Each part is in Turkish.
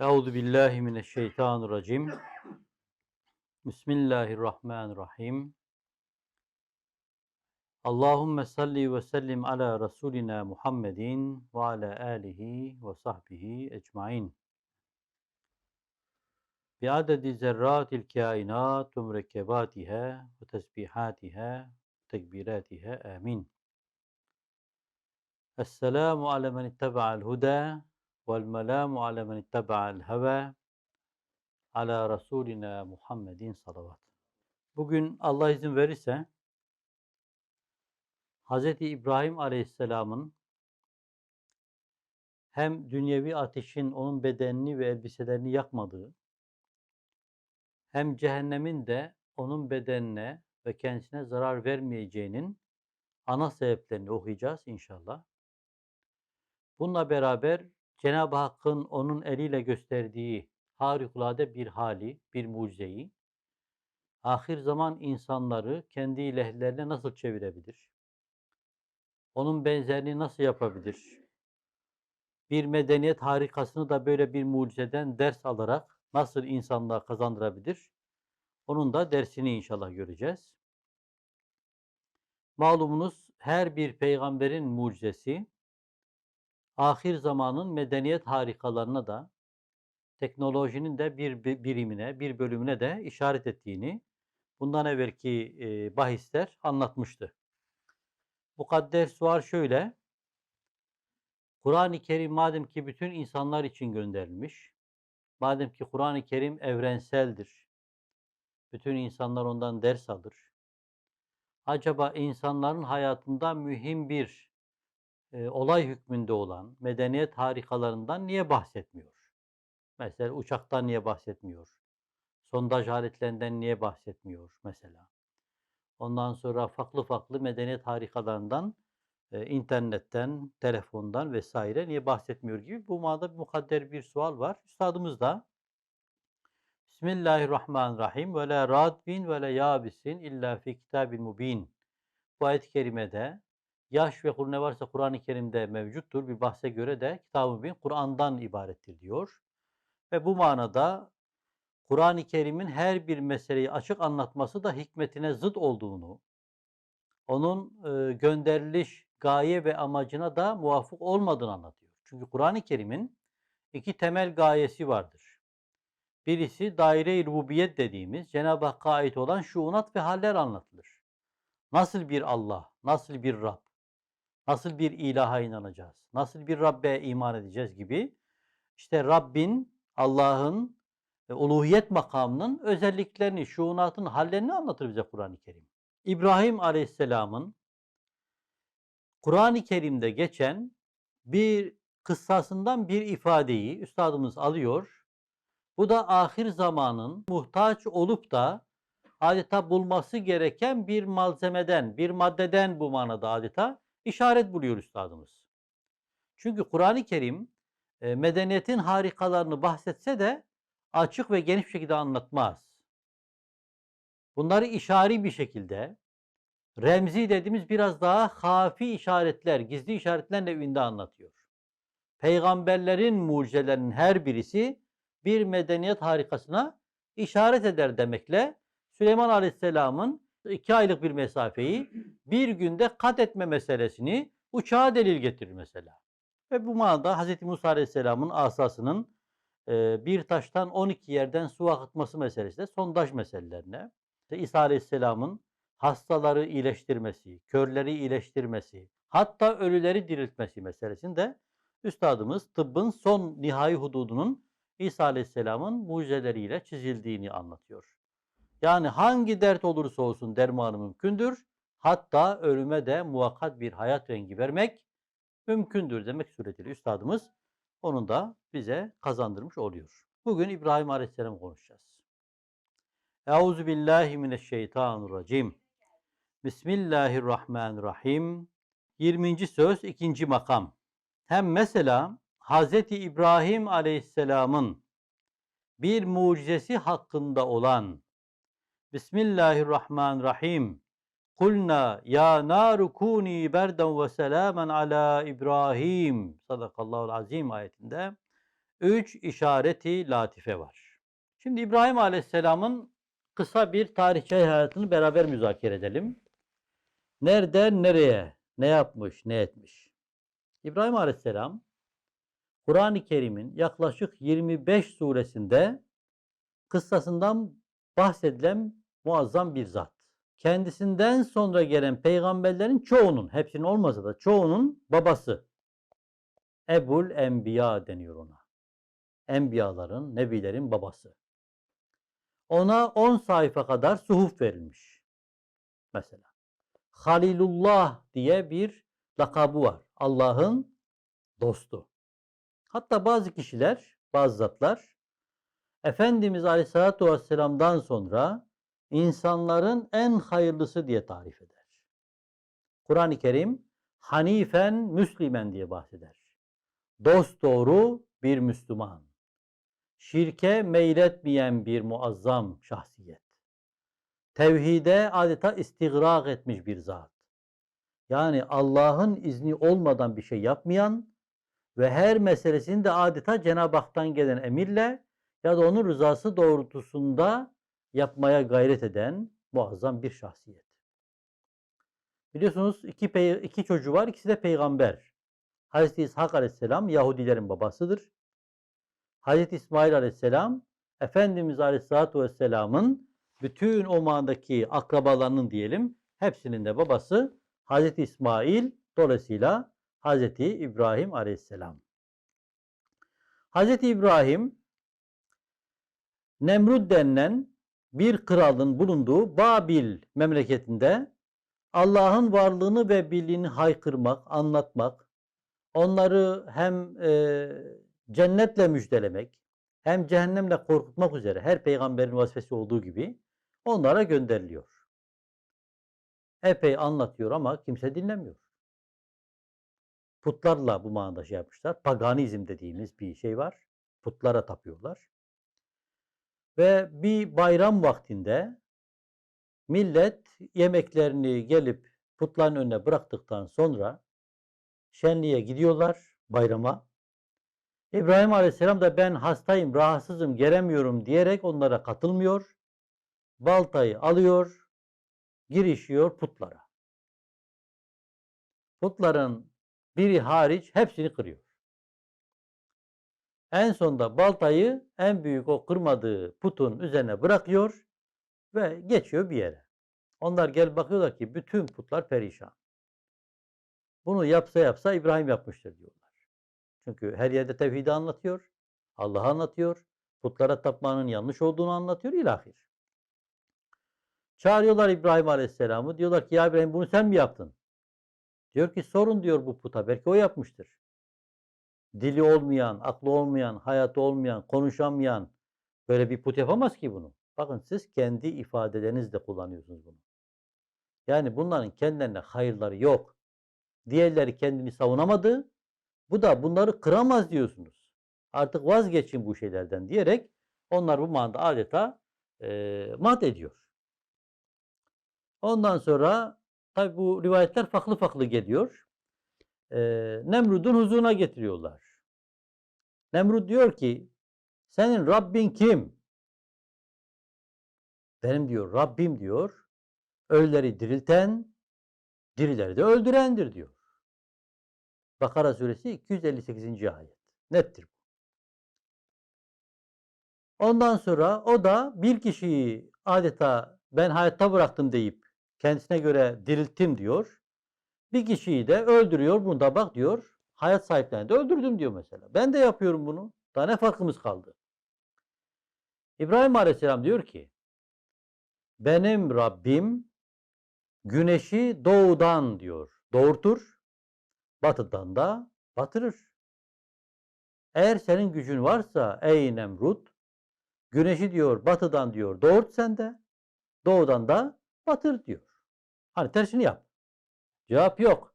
Euzu billahi mineşşeytanirracim. Bismillahirrahmanirrahim. Allahumme salli ve sellim ala Resulina Muhammedin ve ala alihi ve sahbihi ecmain. Bi adedi zerratil kainat ve mürekkebatiha ve tesbihatiha ve tekbiratiha amin. Esselamu ala men ittaba'al huda melamu ala men ittaba'al heva ala Resulina Muhammedin salavat. Bugün Allah izin verirse Hz. İbrahim Aleyhisselam'ın hem dünyevi ateşin onun bedenini ve elbiselerini yakmadığı hem cehennemin de onun bedenine ve kendisine zarar vermeyeceğinin ana sebeplerini okuyacağız inşallah. Bununla beraber Cenab-ı Hakk'ın onun eliyle gösterdiği harikulade bir hali, bir mucizeyi, ahir zaman insanları kendi lehlerine nasıl çevirebilir? Onun benzerini nasıl yapabilir? Bir medeniyet harikasını da böyle bir mucizeden ders alarak nasıl insanlığa kazandırabilir? Onun da dersini inşallah göreceğiz. Malumunuz her bir peygamberin mucizesi ahir zamanın medeniyet harikalarına da teknolojinin de bir birimine, bir bölümüne de işaret ettiğini bundan evvelki bahisler anlatmıştı. Mukadder sual şöyle. Kur'an-ı Kerim madem ki bütün insanlar için gönderilmiş, madem ki Kur'an-ı Kerim evrenseldir, bütün insanlar ondan ders alır. Acaba insanların hayatında mühim bir e, olay hükmünde olan medeniyet harikalarından niye bahsetmiyor? Mesela uçaktan niye bahsetmiyor? Sondaj aletlerinden niye bahsetmiyor mesela? Ondan sonra farklı farklı medeniyet harikalarından, e, internetten, telefondan vesaire niye bahsetmiyor gibi bu manada bir mukadder bir sual var. Üstadımız da Bismillahirrahmanirrahim ve la radbin ve la yabisin illa fi kitabil mubin. Bu ayet-i kerimede yaş ve kuru ne varsa Kur'an-ı Kerim'de mevcuttur. Bir bahse göre de Kitab-ı Mübin Kur'an'dan ibarettir diyor. Ve bu manada Kur'an-ı Kerim'in her bir meseleyi açık anlatması da hikmetine zıt olduğunu, onun e, gönderiliş gaye ve amacına da muvafık olmadığını anlatıyor. Çünkü Kur'an-ı Kerim'in iki temel gayesi vardır. Birisi daire-i rububiyet dediğimiz Cenab-ı Hakk'a ait olan şuunat ve haller anlatılır. Nasıl bir Allah, nasıl bir Rab, nasıl bir ilaha inanacağız, nasıl bir Rabbe iman edeceğiz gibi işte Rabbin, Allah'ın e, uluhiyet makamının özelliklerini, şuunatın hallerini anlatır bize Kur'an-ı Kerim. İbrahim Aleyhisselam'ın Kur'an-ı Kerim'de geçen bir kıssasından bir ifadeyi üstadımız alıyor. Bu da ahir zamanın muhtaç olup da adeta bulması gereken bir malzemeden, bir maddeden bu manada adeta işaret buluyor üstadımız. Çünkü Kur'an-ı Kerim e, medeniyetin harikalarını bahsetse de açık ve geniş bir şekilde anlatmaz. Bunları işari bir şekilde, remzi dediğimiz biraz daha hafi işaretler, gizli işaretlerle evinde anlatıyor. Peygamberlerin mucizelerinin her birisi bir medeniyet harikasına işaret eder demekle Süleyman Aleyhisselam'ın iki aylık bir mesafeyi bir günde kat etme meselesini uçağa delil getirir mesela. Ve bu manada Hz. Musa Aleyhisselam'ın asasının e, bir taştan 12 yerden su akıtması meselesi de sondaj meselelerine, işte İsa Aleyhisselam'ın hastaları iyileştirmesi, körleri iyileştirmesi, hatta ölüleri diriltmesi meselesinde üstadımız tıbbın son nihai hududunun İsa Aleyhisselam'ın mucizeleriyle çizildiğini anlatıyor. Yani hangi dert olursa olsun dermanı mümkündür. Hatta ölüme de muvakkat bir hayat rengi vermek mümkündür demek suretiyle üstadımız onu da bize kazandırmış oluyor. Bugün İbrahim Aleyhisselam konuşacağız. Euzu billahi mineşşeytanirracim. Bismillahirrahmanirrahim. 20. söz 2. makam. Hem mesela Hz. İbrahim Aleyhisselam'ın bir mucizesi hakkında olan Bismillahirrahmanirrahim. Kulna ya naru kuni berden ve selamen ala İbrahim. Sadakallahu azim ayetinde üç işareti latife var. Şimdi İbrahim Aleyhisselam'ın kısa bir tarihçe hayatını beraber müzakere edelim. Nereden nereye, ne yapmış, ne etmiş? İbrahim Aleyhisselam Kur'an-ı Kerim'in yaklaşık 25 suresinde kıssasından bahsedilen muazzam bir zat. Kendisinden sonra gelen peygamberlerin çoğunun, hepsinin olmasa da çoğunun babası. Ebul Enbiya deniyor ona. Enbiyaların, nebilerin babası. Ona 10 sayfa kadar suhuf verilmiş. Mesela. Halilullah diye bir lakabı var. Allah'ın dostu. Hatta bazı kişiler, bazı zatlar Efendimiz Aleyhisselatü Vesselam'dan sonra insanların en hayırlısı diye tarif eder. Kur'an-ı Kerim Hanifen Müslimen diye bahseder. Dost doğru bir Müslüman. Şirke meyletmeyen bir muazzam şahsiyet. Tevhide adeta istigrak etmiş bir zat. Yani Allah'ın izni olmadan bir şey yapmayan ve her meselesini de adeta Cenab-ı Hak'tan gelen emirle ya da onun rızası doğrultusunda yapmaya gayret eden muazzam bir şahsiyet. Biliyorsunuz iki, pey- iki çocuğu var, ikisi de peygamber. Hazreti İshak Aleyhisselam Yahudilerin babasıdır. Hazreti İsmail Aleyhisselam Efendimiz Aleyhisselatü Vesselam'ın bütün o manadaki akrabalarının diyelim hepsinin de babası Hazreti İsmail dolayısıyla Hazreti İbrahim Aleyhisselam. Hazreti İbrahim Nemrut denilen bir kralın bulunduğu Babil memleketinde Allah'ın varlığını ve birliğini haykırmak, anlatmak, onları hem e, cennetle müjdelemek, hem cehennemle korkutmak üzere her peygamberin vazifesi olduğu gibi onlara gönderiliyor. Epey anlatıyor ama kimse dinlemiyor. Putlarla bu manada şey yapmışlar. Paganizm dediğimiz bir şey var. Putlara tapıyorlar. Ve bir bayram vaktinde millet yemeklerini gelip putların önüne bıraktıktan sonra şenliğe gidiyorlar bayrama. İbrahim Aleyhisselam da ben hastayım, rahatsızım, gelemiyorum diyerek onlara katılmıyor. Baltayı alıyor, girişiyor putlara. Putların biri hariç hepsini kırıyor. En sonunda baltayı en büyük o kırmadığı putun üzerine bırakıyor ve geçiyor bir yere. Onlar gel bakıyorlar ki bütün putlar perişan. Bunu yapsa yapsa İbrahim yapmıştır diyorlar. Çünkü her yerde tevhidi anlatıyor, Allah'ı anlatıyor, putlara tapmanın yanlış olduğunu anlatıyor ilahir. Çağırıyorlar İbrahim Aleyhisselam'ı. Diyorlar ki ya İbrahim bunu sen mi yaptın? Diyor ki sorun diyor bu puta. Belki o yapmıştır. Dili olmayan, aklı olmayan, hayatı olmayan, konuşamayan böyle bir put yapamaz ki bunu. Bakın siz kendi ifadelerinizle kullanıyorsunuz bunu. Yani bunların kendilerine hayırları yok. Diğerleri kendini savunamadı. Bu da bunları kıramaz diyorsunuz. Artık vazgeçin bu şeylerden diyerek onlar bu manada adeta e, mat ediyor. Ondan sonra tabi bu rivayetler farklı farklı geliyor. E, Nemrud'un huzuruna getiriyorlar. Nemrud diyor ki senin Rabbin kim? Benim diyor Rabbim diyor ölüleri dirilten, dirileri de öldürendir diyor. Bakara suresi 258. ayet. Nettir bu. Ondan sonra o da bir kişiyi adeta ben hayatta bıraktım deyip kendisine göre dirilttim diyor. Bir kişiyi de öldürüyor. Bunu da bak diyor. Hayat sahiplerini de öldürdüm diyor mesela. Ben de yapıyorum bunu. Daha ne farkımız kaldı? İbrahim Aleyhisselam diyor ki benim Rabbim güneşi doğudan diyor doğurtur, batıdan da batırır. Eğer senin gücün varsa ey Nemrut, güneşi diyor batıdan diyor doğurt sen de, doğudan da batır diyor. Hani tersini yap. Cevap yok.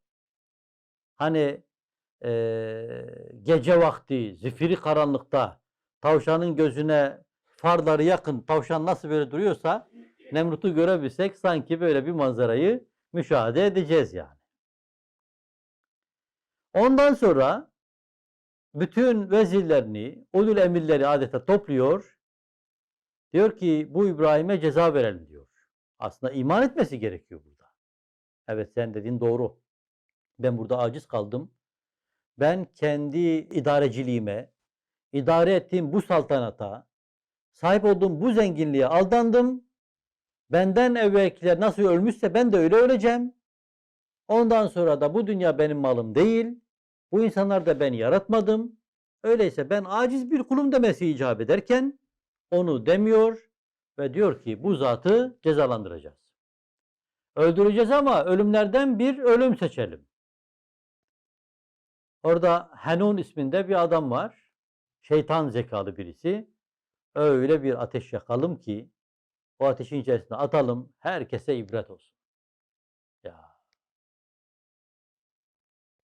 Hani eee, gece vakti zifiri karanlıkta tavşanın gözüne farları yakın tavşan nasıl böyle duruyorsa Nemrut'u görebilsek sanki böyle bir manzarayı müşahede edeceğiz yani. Ondan sonra bütün vezirlerini, ulul emirleri adeta topluyor. Diyor ki bu İbrahim'e ceza verelim diyor. Aslında iman etmesi gerekiyor burada. Evet sen dediğin doğru. Ben burada aciz kaldım. Ben kendi idareciliğime, idare ettiğim bu saltanata, sahip olduğum bu zenginliğe aldandım. Benden evvelkiler nasıl ölmüşse ben de öyle öleceğim. Ondan sonra da bu dünya benim malım değil. Bu insanlar da ben yaratmadım. Öyleyse ben aciz bir kulum demesi icap ederken onu demiyor ve diyor ki bu zatı cezalandıracağız. Öldüreceğiz ama ölümlerden bir ölüm seçelim. Orada Henun isminde bir adam var. Şeytan zekalı birisi. Öyle bir ateş yakalım ki o ateşin içerisine atalım herkese ibret olsun. Ya.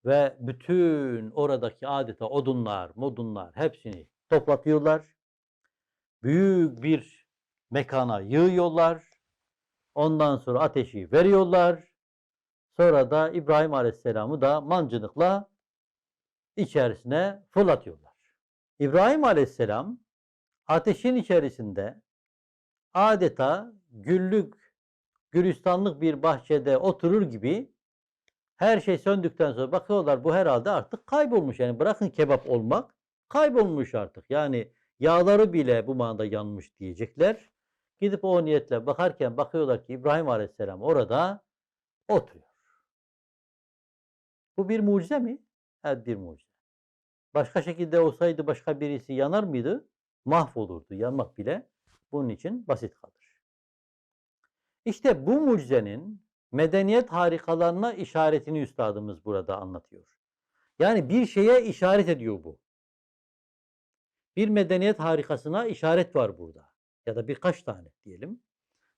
Ve bütün oradaki adeta odunlar, modunlar hepsini toplatıyorlar. Büyük bir mekana yığıyorlar. Ondan sonra ateşi veriyorlar. Sonra da İbrahim Aleyhisselam'ı da mancınıkla içerisine fırlatıyorlar. İbrahim Aleyhisselam ateşin içerisinde adeta güllük, gülistanlık bir bahçede oturur gibi her şey söndükten sonra bakıyorlar bu herhalde artık kaybolmuş. Yani bırakın kebap olmak kaybolmuş artık. Yani yağları bile bu manada yanmış diyecekler. Gidip o niyetle bakarken bakıyorlar ki İbrahim Aleyhisselam orada oturuyor. Bu bir mucize mi? Evet bir mucize. Başka şekilde olsaydı başka birisi yanar mıydı? Mahvolurdu. Yanmak bile bunun için basit kalır. İşte bu mucizenin medeniyet harikalarına işaretini üstadımız burada anlatıyor. Yani bir şeye işaret ediyor bu. Bir medeniyet harikasına işaret var burada. Ya da birkaç tane diyelim.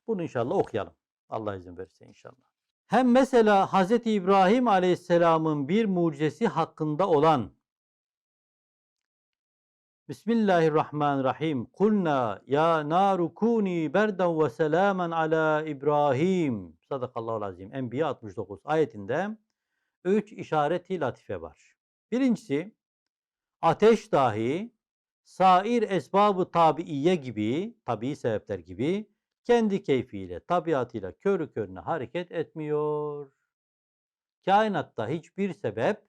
Bunu inşallah okuyalım. Allah izin verirse inşallah. Hem mesela Hz. İbrahim Aleyhisselam'ın bir mucizesi hakkında olan Bismillahirrahmanirrahim. Kulna ya naru kuni berden ve selamen ala İbrahim. Sadakallahu azim. Enbiya 69 ayetinde üç işareti latife var. Birincisi ateş dahi sair esbabı tabiiye gibi, tabii sebepler gibi kendi keyfiyle, tabiatıyla körü körüne hareket etmiyor. Kainatta hiçbir sebep,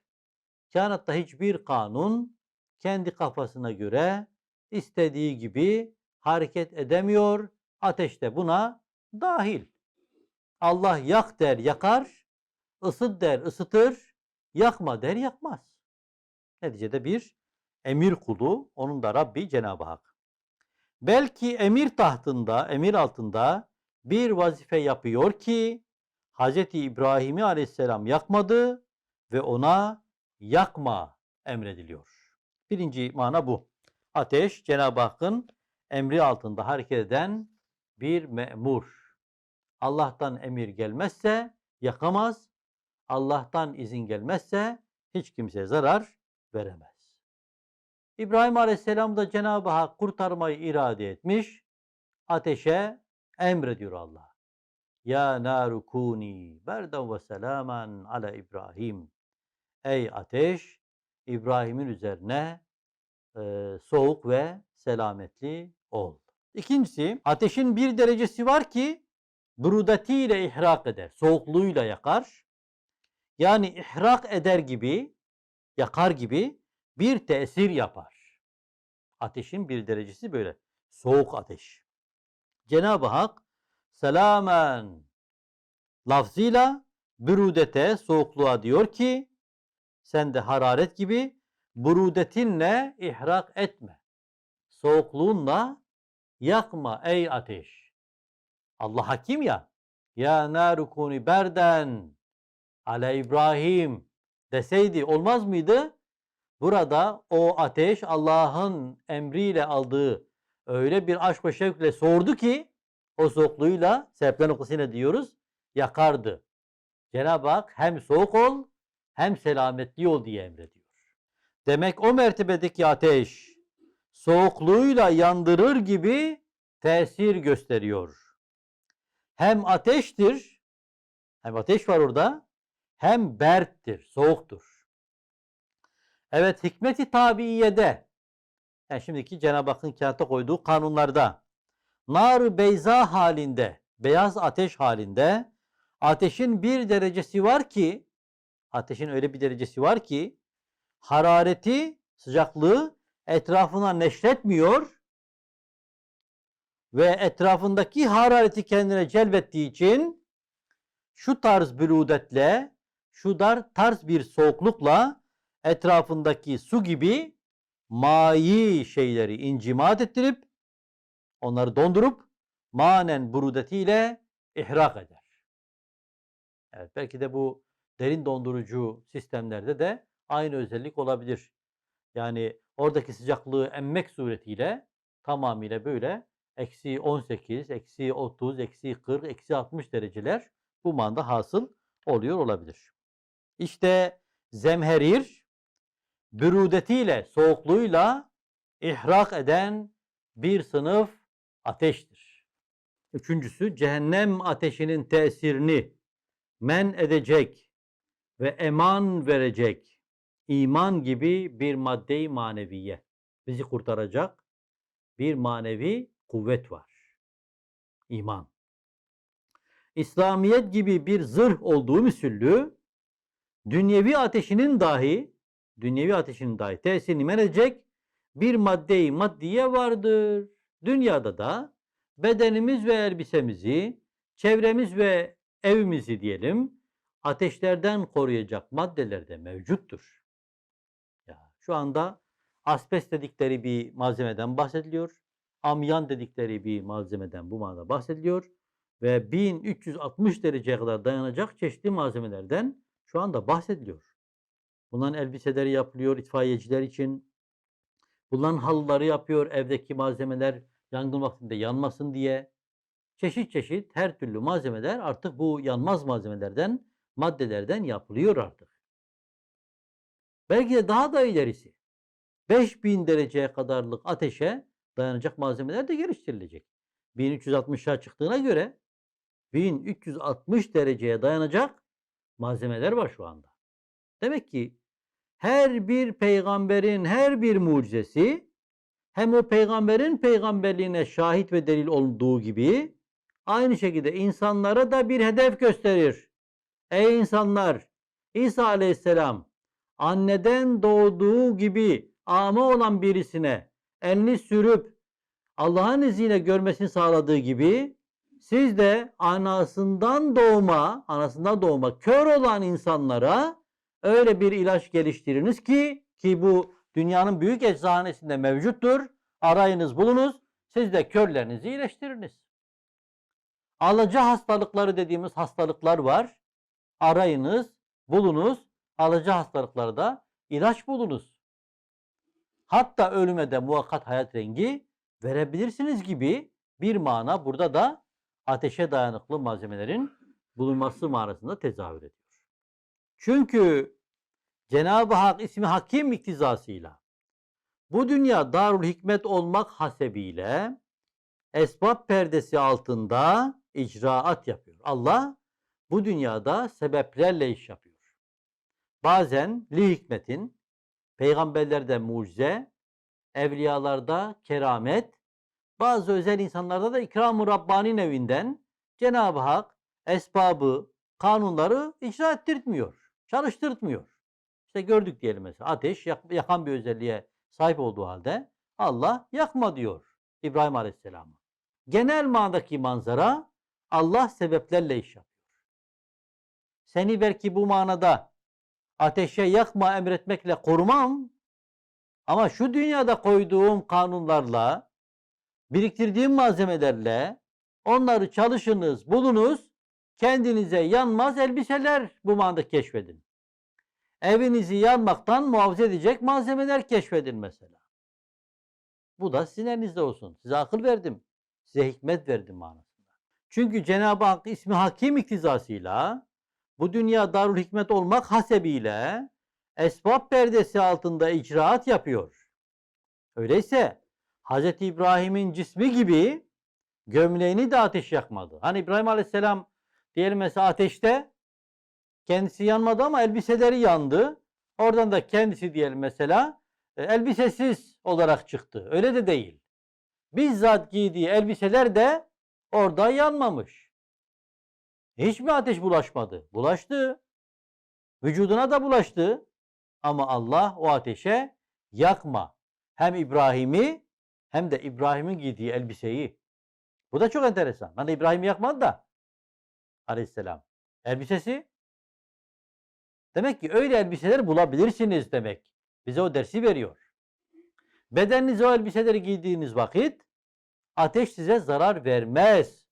kainatta hiçbir kanun kendi kafasına göre istediği gibi hareket edemiyor. Ateş de buna dahil. Allah yak der yakar, ısıt der ısıtır, yakma der yakmaz. Neticede bir emir kulu, onun da Rabbi Cenab-ı Hak. Belki emir tahtında, emir altında bir vazife yapıyor ki Hz. İbrahim'i aleyhisselam yakmadı ve ona yakma emrediliyor. Birinci mana bu. Ateş Cenab-ı Hakk'ın emri altında hareket eden bir memur. Allah'tan emir gelmezse yakamaz. Allah'tan izin gelmezse hiç kimseye zarar veremez. İbrahim Aleyhisselam da Cenab-ı Hak kurtarmayı irade etmiş. Ateşe emrediyor Allah. Ya naru kuni berden ve selamen ala İbrahim. Ey ateş İbrahim'in üzerine e, soğuk ve selametli ol. İkincisi ateşin bir derecesi var ki brudetiyle ihrak eder. Soğukluğuyla yakar. Yani ihrak eder gibi, yakar gibi bir tesir yapar. Ateşin bir derecesi böyle. Soğuk ateş. Cenab-ı Hak selamen lafzıyla brudete, soğukluğa diyor ki sen de hararet gibi burudetinle ihrak etme. Soğukluğunla yakma ey ateş. Allah hakim ya. Ya narukuni berden ale İbrahim deseydi olmaz mıydı? Burada o ateş Allah'ın emriyle aldığı öyle bir aşk ve şevkle soğurdu ki o soğukluğuyla sebepler noktasına diyoruz yakardı. Cenab-ı Hak hem soğuk ol hem selametli ol diye emrediyor. Demek o mertebedeki ateş soğukluğuyla yandırır gibi tesir gösteriyor. Hem ateştir, hem ateş var orada, hem berttir, soğuktur. Evet hikmeti tabiiyede. Yani şimdiki Cenab-ı Hakk'ın kağıtta koyduğu kanunlarda. Nar beyza halinde, beyaz ateş halinde ateşin bir derecesi var ki ateşin öyle bir derecesi var ki harareti, sıcaklığı etrafına neşretmiyor ve etrafındaki harareti kendine celbettiği için şu tarz bürüdetle, şu dar tarz bir soğuklukla etrafındaki su gibi mayi şeyleri incimat ettirip onları dondurup manen burudetiyle ihrak eder. Evet belki de bu derin dondurucu sistemlerde de aynı özellik olabilir. Yani oradaki sıcaklığı emmek suretiyle tamamıyla böyle eksi 18, eksi 30, eksi 40, eksi 60 dereceler bu manda hasıl oluyor olabilir. İşte zemherir bürudetiyle, soğukluğuyla ihrak eden bir sınıf ateştir. Üçüncüsü cehennem ateşinin tesirini men edecek ve eman verecek iman gibi bir madde-i maneviye bizi kurtaracak bir manevi kuvvet var. İman. İslamiyet gibi bir zırh olduğu müsüllü dünyevi ateşinin dahi dünyevi ateşinin dahi tesirini men edecek bir madde-i maddiye vardır. Dünyada da bedenimiz ve elbisemizi, çevremiz ve evimizi diyelim ateşlerden koruyacak maddeler de mevcuttur. Ya, şu anda asbest dedikleri bir malzemeden bahsediliyor. Amyan dedikleri bir malzemeden bu manada bahsediliyor. Ve 1360 dereceye kadar dayanacak çeşitli malzemelerden şu anda bahsediliyor. Bunların elbiseleri yapılıyor itfaiyeciler için. Bunların halıları yapıyor evdeki malzemeler yangın vaktinde yanmasın diye. Çeşit çeşit her türlü malzemeler artık bu yanmaz malzemelerden, maddelerden yapılıyor artık. Belki de daha da ilerisi. 5000 dereceye kadarlık ateşe dayanacak malzemeler de geliştirilecek. 1360'a çıktığına göre 1360 dereceye dayanacak malzemeler var şu anda. Demek ki her bir peygamberin her bir mucizesi hem o peygamberin peygamberliğine şahit ve delil olduğu gibi aynı şekilde insanlara da bir hedef gösterir. Ey insanlar! İsa aleyhisselam anneden doğduğu gibi ama olan birisine elini sürüp Allah'ın izniyle görmesini sağladığı gibi siz de anasından doğma, anasından doğma kör olan insanlara öyle bir ilaç geliştiriniz ki ki bu dünyanın büyük eczanesinde mevcuttur. Arayınız bulunuz. Siz de körlerinizi iyileştiriniz. Alıcı hastalıkları dediğimiz hastalıklar var. Arayınız, bulunuz. Alıcı hastalıkları da ilaç bulunuz. Hatta ölüme de muvakkat hayat rengi verebilirsiniz gibi bir mana burada da ateşe dayanıklı malzemelerin bulunması manasında tezahür ediyor. Çünkü Cenab-ı Hak ismi hakim iktizasıyla bu dünya darul hikmet olmak hasebiyle esbab perdesi altında icraat yapıyor. Allah bu dünyada sebeplerle iş yapıyor. Bazen li hikmetin, peygamberlerde mucize, evliyalarda keramet, bazı özel insanlarda da ikram-ı Rabbani nevinden Cenab-ı Hak esbabı, kanunları icra ettirtmiyor, çalıştırtmıyor. İşte gördük diyelim mesela ateş yak- yakan bir özelliğe sahip olduğu halde Allah yakma diyor İbrahim Aleyhisselam'a. Genel manadaki manzara Allah sebeplerle iş yapıyor. Seni belki bu manada ateşe yakma emretmekle korumam ama şu dünyada koyduğum kanunlarla biriktirdiğim malzemelerle onları çalışınız, bulunuz, kendinize yanmaz elbiseler bu manada keşfedin. Evinizi yanmaktan muhafaza edecek malzemeler keşfedin mesela. Bu da sizin elinizde olsun. Size akıl verdim. Size hikmet verdim manasında. Çünkü Cenab-ı Hak ismi hakim iktizasıyla bu dünya darul hikmet olmak hasebiyle esbab perdesi altında icraat yapıyor. Öyleyse Hz. İbrahim'in cismi gibi gömleğini de ateş yakmadı. Hani İbrahim Aleyhisselam diyelim mesela ateşte kendisi yanmadı ama elbiseleri yandı. Oradan da kendisi diyelim mesela e, elbisesiz olarak çıktı. Öyle de değil. Bizzat giydiği elbiseler de orada yanmamış. Hiç mi ateş bulaşmadı? Bulaştı. Vücuduna da bulaştı. Ama Allah o ateşe yakma. Hem İbrahim'i hem de İbrahim'in giydiği elbiseyi. Bu da çok enteresan. Hani İbrahim'i yakmadı da aleyhisselam. Elbisesi Demek ki öyle elbiseler bulabilirsiniz demek. Bize o dersi veriyor. Bedeninize o elbiseleri giydiğiniz vakit ateş size zarar vermez.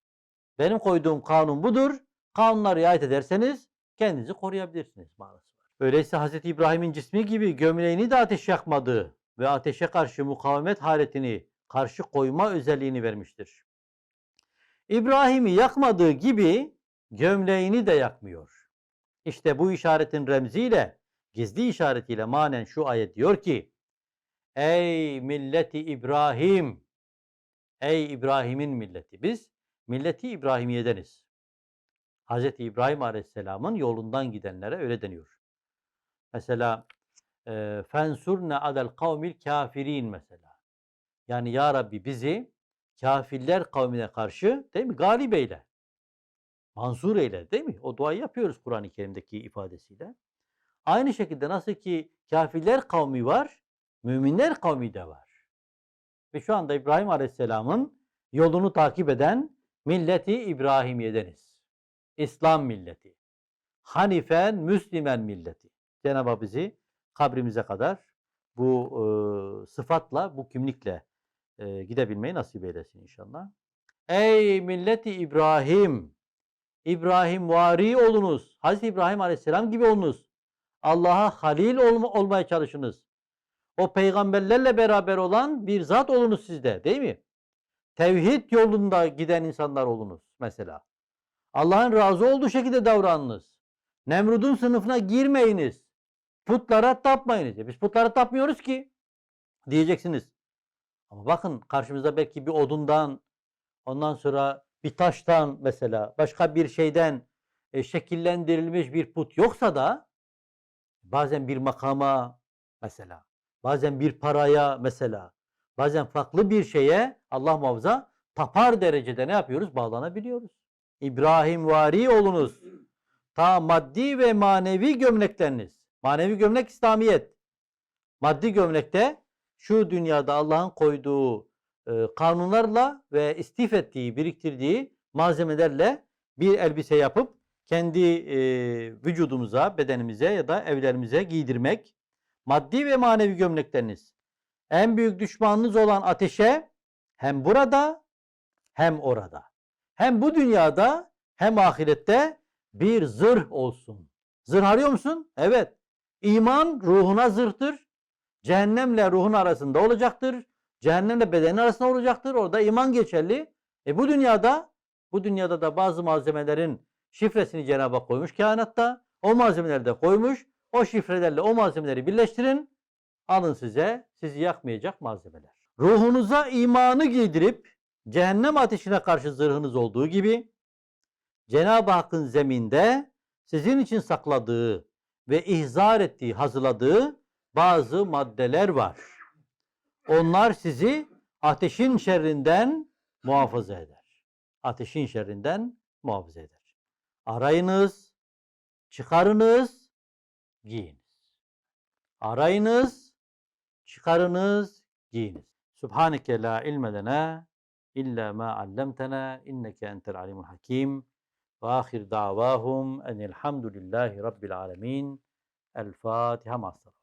Benim koyduğum kanun budur. Kanunlara riayet ederseniz kendinizi koruyabilirsiniz manası var. Öyleyse Hz. İbrahim'in cismi gibi gömleğini de ateş yakmadı ve ateşe karşı mukavemet haletini karşı koyma özelliğini vermiştir. İbrahim'i yakmadığı gibi gömleğini de yakmıyor. İşte bu işaretin remziyle, gizli işaretiyle manen şu ayet diyor ki, Ey milleti İbrahim! Ey İbrahim'in milleti! Biz milleti İbrahimiyedeniz. Hz. İbrahim Aleyhisselam'ın yolundan gidenlere öyle deniyor. Mesela e, fensurne adel kavmil kafirin mesela. Yani ya Rabbi bizi kafirler kavmine karşı değil mi? Galip eyle. Mansur eyle değil mi? O duayı yapıyoruz Kur'an-ı Kerim'deki ifadesiyle. Aynı şekilde nasıl ki kafirler kavmi var, müminler kavmi de var. Ve şu anda İbrahim Aleyhisselam'ın yolunu takip eden milleti İbrahimiyedeniz. İslam milleti. Hanifen, Müslümen milleti. Cenab-ı Hak bizi kabrimize kadar bu e, sıfatla, bu kimlikle e, gidebilmeyi nasip eylesin inşallah. Ey milleti İbrahim! İbrahim vari olunuz. Hazreti İbrahim Aleyhisselam gibi olunuz. Allah'a halil olma, olmaya çalışınız. O peygamberlerle beraber olan bir zat olunuz sizde değil mi? Tevhid yolunda giden insanlar olunuz mesela. Allah'ın razı olduğu şekilde davranınız. Nemrud'un sınıfına girmeyiniz. Putlara tapmayınız. E biz putlara tapmıyoruz ki diyeceksiniz. Ama bakın karşımızda belki bir odundan, ondan sonra bir taştan mesela, başka bir şeyden e, şekillendirilmiş bir put yoksa da bazen bir makama mesela, bazen bir paraya mesela, bazen farklı bir şeye Allah muhafaza tapar derecede ne yapıyoruz? Bağlanabiliyoruz. İbrahim vari olunuz. Ta maddi ve manevi gömlekleriniz. Manevi gömlek İslamiyet. Maddi gömlekte şu dünyada Allah'ın koyduğu e, kanunlarla ve istif ettiği, biriktirdiği malzemelerle bir elbise yapıp kendi e, vücudumuza, bedenimize ya da evlerimize giydirmek. Maddi ve manevi gömlekleriniz. En büyük düşmanınız olan ateşe hem burada hem orada. Hem bu dünyada hem ahirette bir zırh olsun. Zırh arıyor musun? Evet. İman ruhuna zırhtır. Cehennemle ruhun arasında olacaktır. Cehennemle bedenin arasında olacaktır. Orada iman geçerli. E bu dünyada bu dünyada da bazı malzemelerin şifresini Cenab-ı Hak koymuş kainatta. O malzemeleri de koymuş. O şifrelerle o malzemeleri birleştirin. Alın size sizi yakmayacak malzemeler. Ruhunuza imanı giydirip cehennem ateşine karşı zırhınız olduğu gibi Cenab-ı Hakk'ın zeminde sizin için sakladığı ve ihzar ettiği, hazırladığı bazı maddeler var. Onlar sizi ateşin şerrinden muhafaza eder. Ateşin şerrinden muhafaza eder. Arayınız, çıkarınız, giyiniz. Arayınız, çıkarınız, giyiniz. Subhaneke la ilme lena illa ma allamtena inneke entel alimul hakim. Ve ahir davahum enelhamdülillahi rabbil alemin. El Fatiha. Masallah.